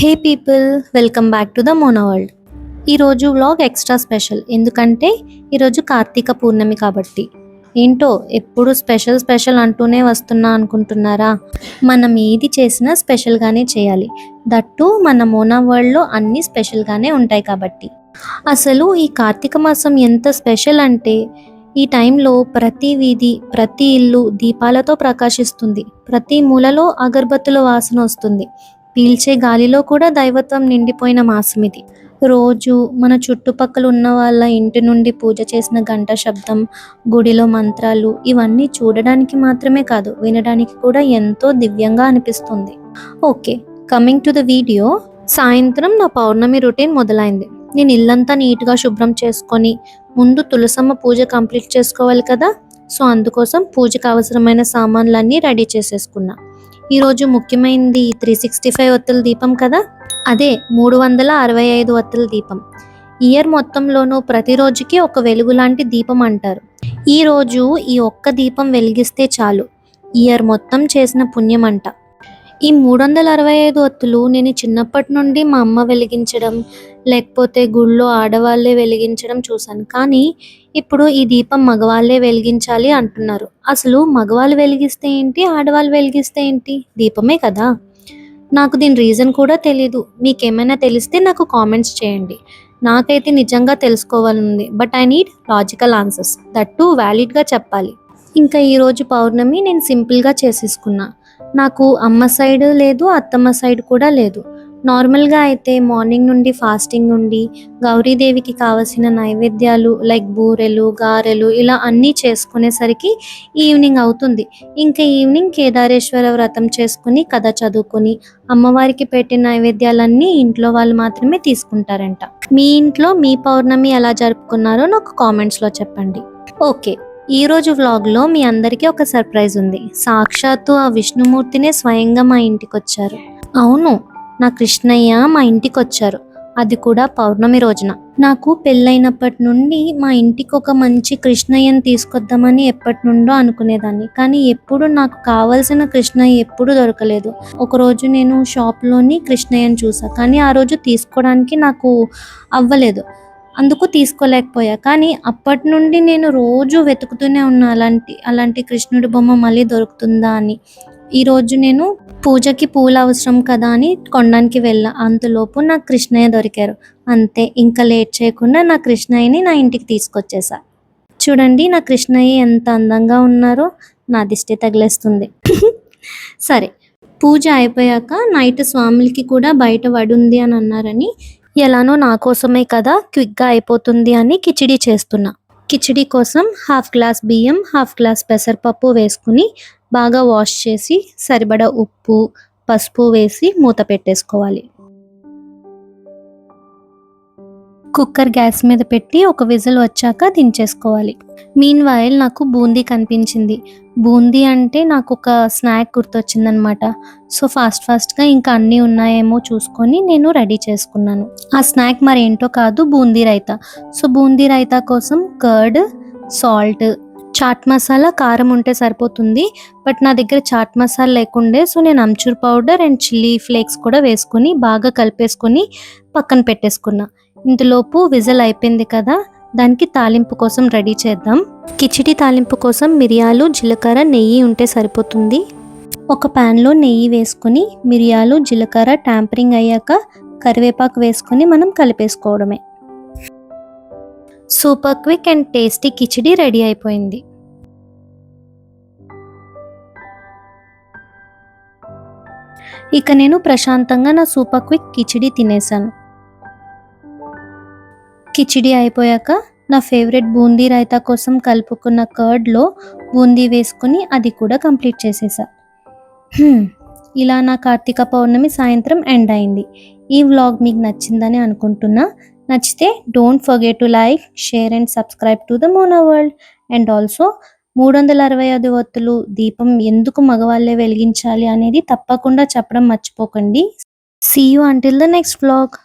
Hey people welcome back to the Mona world. ఈరోజు vlog extra special. ఎందుకంటే ఈరోజు కార్తీక పూర్ణమి కాబట్టి. ఏంటో ఎప్పుడు స్పెషల్ స్పెషల్ అంటూనే వస్తున్నా అనుకుంటున్నారా? మనం ఏది చేసినా స్పెషల్గానే చేయాలి. దట్టు మన మోనా వరల్డ్లో అన్నీ స్పెషల్గానే ఉంటాయి కాబట్టి. అసలు ఈ కార్తీక మాసం ఎంత స్పెషల్ అంటే ఈ టైంలో ప్రతి వీధి ప్రతి ఇల్లు దీపాలతో ప్రకాశిస్తుంది. ప్రతి మూలలో అగరబత్తుల వాసన వస్తుంది. పీల్చే గాలిలో కూడా దైవత్వం నిండిపోయిన మాసం ఇది. రోజు మన చుట్టుపక్కల ఉన్న వాళ్ళ ఇంటి నుండి పూజ చేసిన గంట శబ్దం గుడిలో మంత్రాలు ఇవన్నీ చూడడానికి మాత్రమే కాదు వినడానికి కూడా ఎంతో దివ్యంగా అనిపిస్తుంది. Okay coming to the video. సాయంత్రం నా పౌర్ణమి రొటీన్ మొదలైంది. నేను ఇల్లంతా నీట్గా శుభ్రం చేసుకొని ముందు తులసమ్మ పూజ కంప్లీట్ చేసుకోవాలి కదా? సో అందుకోసం పూజకు అవసరమైన సామాన్లన్నీ రెడీ చేసేసుకున్నా. ఈరోజు ముఖ్యమైనది త్రీ సిక్స్టీ ఫైవ్ ఒత్తుల దీపం కదా? అదే మూడు వందల అరవై ఐదు ఒత్తుల దీపం. ఇయర్ మొత్తంలోనూ ప్రతిరోజుకి ఒక వెలుగు లాంటి దీపం అంటారు. ఈ రోజు ఈ ఒక్క దీపం వెలిగిస్తే చాలు. ఇయర్ మొత్తం చేసిన పుణ్యం అంట ఈ మూడు వందల అరవై ఐదు ఒత్తులు నేను చిన్నప్పటి నుండి మా అమ్మ వెలిగించడం లేకపోతే గుళ్ళో ఆడవాళ్ళే వెలిగించడం చూశాను. కానీ ఇప్పుడు ఈ దీపం మగవాళ్ళే వెలిగించాలి అంటున్నారు. అసలు మగవాళ్ళు వెలిగిస్తే ఏంటి ఆడవాళ్ళు వెలిగిస్తే ఏంటి? దీపమే కదా? నాకు దీని రీజన్ కూడా తెలీదు. మీకేమైనా తెలిస్తే నాకు కామెంట్స్ చేయండి. నాకైతే నిజంగా తెలుసుకోవాలనుంది. But I need logical answers. That to వ్యాలిడ్గా చెప్పాలి. ఇంకా ఈరోజు పౌర్ణమి నేను సింపుల్గా చేసేసుకున్నా. నాకు అమ్మ సైడ్ లేదు అత్తమ్మ సైడ్ కూడా లేదు. నార్మల్గా అయితే మార్నింగ్ నుండి ఫాస్టింగ్ ఉండి గౌరీదేవికి కావలసిన నైవేద్యాలు లైక్ బూరెలు గారెలు ఇలా అన్నీ చేసుకునేసరికి ఈవినింగ్ అవుతుంది. ఇంకా ఈవినింగ్ కేదారేశ్వర వ్రతం చేసుకుని కథ చదువుకొని అమ్మవారికి పెట్టిన నైవేద్యాలన్నీ ఇంట్లో వాళ్ళు మాత్రమే తీసుకుంటారంట. మీ ఇంట్లో మీ పౌర్ణమి ఎలా జరుపుకున్నారో నాకు కామెంట్స్లో చెప్పండి. ఓకే. ఈ రోజు వ్లాగ్లో మీ అందరికీ ఒక సర్ప్రైజ్ ఉంది. సాక్షాత్తు ఆ విష్ణుమూర్తినే స్వయంగా మా ఇంటికి వచ్చారు అవును నా కృష్ణయ్య మా ఇంటికి వచ్చారు అది కూడా పౌర్ణమి రోజున. నాకు పెళ్ళైనప్పటి నుండి మా ఇంటికి ఒక మంచి కృష్ణయ్యని తీసుకొద్దామని ఎప్పటి నుండో అనుకునేదాన్ని. కానీ ఎప్పుడు నాకు కావాల్సిన కృష్ణయ్య ఎప్పుడు దొరకలేదు. ఒకరోజు నేను షాప్లోని కృష్ణయ్యని చూసా. కానీ ఆ రోజు తీసుకోవడానికి నాకు అవ్వలేదు. అందుకు తీసుకోలేకపోయా. కానీ అప్పటి నుండి నేను రోజు వెతుకుతూనే ఉన్నా అలాంటి అలాంటి కృష్ణుడి బొమ్మ మళ్ళీ దొరుకుతుందా అని. ఈరోజు నేను పూజకి పూలు అవసరం కదా అని కొనడానికి వెళ్ళా. అంతలోపు నాకు కృష్ణయ్య దొరికారు. అంతే ఇంకా లేట్ చేయకుండా నా కృష్ణయ్యని నా ఇంటికి తీసుకొచ్చేసా. చూడండి నా కృష్ణయ్య ఎంత అందంగా ఉన్నారో నా దిష్టి తగిలేస్తుంది. సరే పూజ అయిపోయాక నైట్ స్వాములకి కూడా బయట వడుంది అని అన్నారని ఎలానో నా కోసమే కదా క్విక్గా అయిపోతుంది అని కిచిడి చేస్తున్నా. కిచిడి కోసం హాఫ్ గ్లాస్ బియ్యం హాఫ్ గ్లాస్ పెసరపప్పు వేసుకుని బాగా వాష్ చేసి సరిపడా ఉప్పు పసుపు వేసి మూత పెట్టేసుకోవాలి. కుక్కర్ గ్యాస్ మీద పెట్టి ఒక విజిల్ వచ్చాక దించేసుకోవాలి. మీన్ వైల్ నాకు బూందీ కనిపించింది. బూందీ అంటే నాకు ఒక స్నాక్ గుర్తొచ్చిందనమాట సో ఫాస్ట్ ఫాస్ట్గా ఇంకా అన్నీ ఉన్నాయేమో చూసుకొని నేను రెడీ చేసుకున్నాను. ఆ స్నాక్ మరి ఏంటో కాదు బూందీ రైతా. సో బూందీ రైతా కోసం కర్డ్ సాల్ట్ చాట్ మసాలా కారం ఉంటే సరిపోతుంది. బట్ నా దగ్గర చాట్ మసాలా లేకుండే సో నేను amchur powder and chilli flakes కూడా వేసుకొని బాగా కలిపేసుకొని పక్కన పెట్టేసుకున్నా. ఇంతలోపు విజల్ అయిపోయింది కదా దానికి తాలింపు కోసం రెడీ చేద్దాం. కిచిడి తాలింపు కోసం మిరియాలు జీలకర్ర నెయ్యి ఉంటే సరిపోతుంది. ఒక ప్యాన్లో నెయ్యి వేసుకొని మిరియాలు జీలకర్ర ట్యాంపరింగ్ అయ్యాక కరివేపాకు వేసుకొని మనం కలిపేసుకోవడమే. Super quick and tasty khichdi ready అయిపోయింది. ఇక నేను ప్రశాంతంగా నా సూపర్ క్విక్ కిచిడి తినేసాను కిచిడి అయిపోయాక నా ఫేవరెట్ బూందీ రైతా కోసం కలుపుకున్న కర్డ్లో బూందీ వేసుకుని అది కూడా కంప్లీట్ చేసేసా. ఇలా నా కార్తీక పౌర్ణమి సాయంత్రం ఎండ్ అయింది. ఈ వ్లాగ్ మీకు నచ్చిందని అనుకుంటున్నా. నచ్చితే don't forget to like share and subscribe to the Mona world. And also మూడు వందల అరవై ఐదు ఒత్తులు దీపం ఎందుకు మగవాళ్ళే వెలిగించాలి అనేది తప్పకుండా చెప్పడం మర్చిపోకండి. See you until the next vlog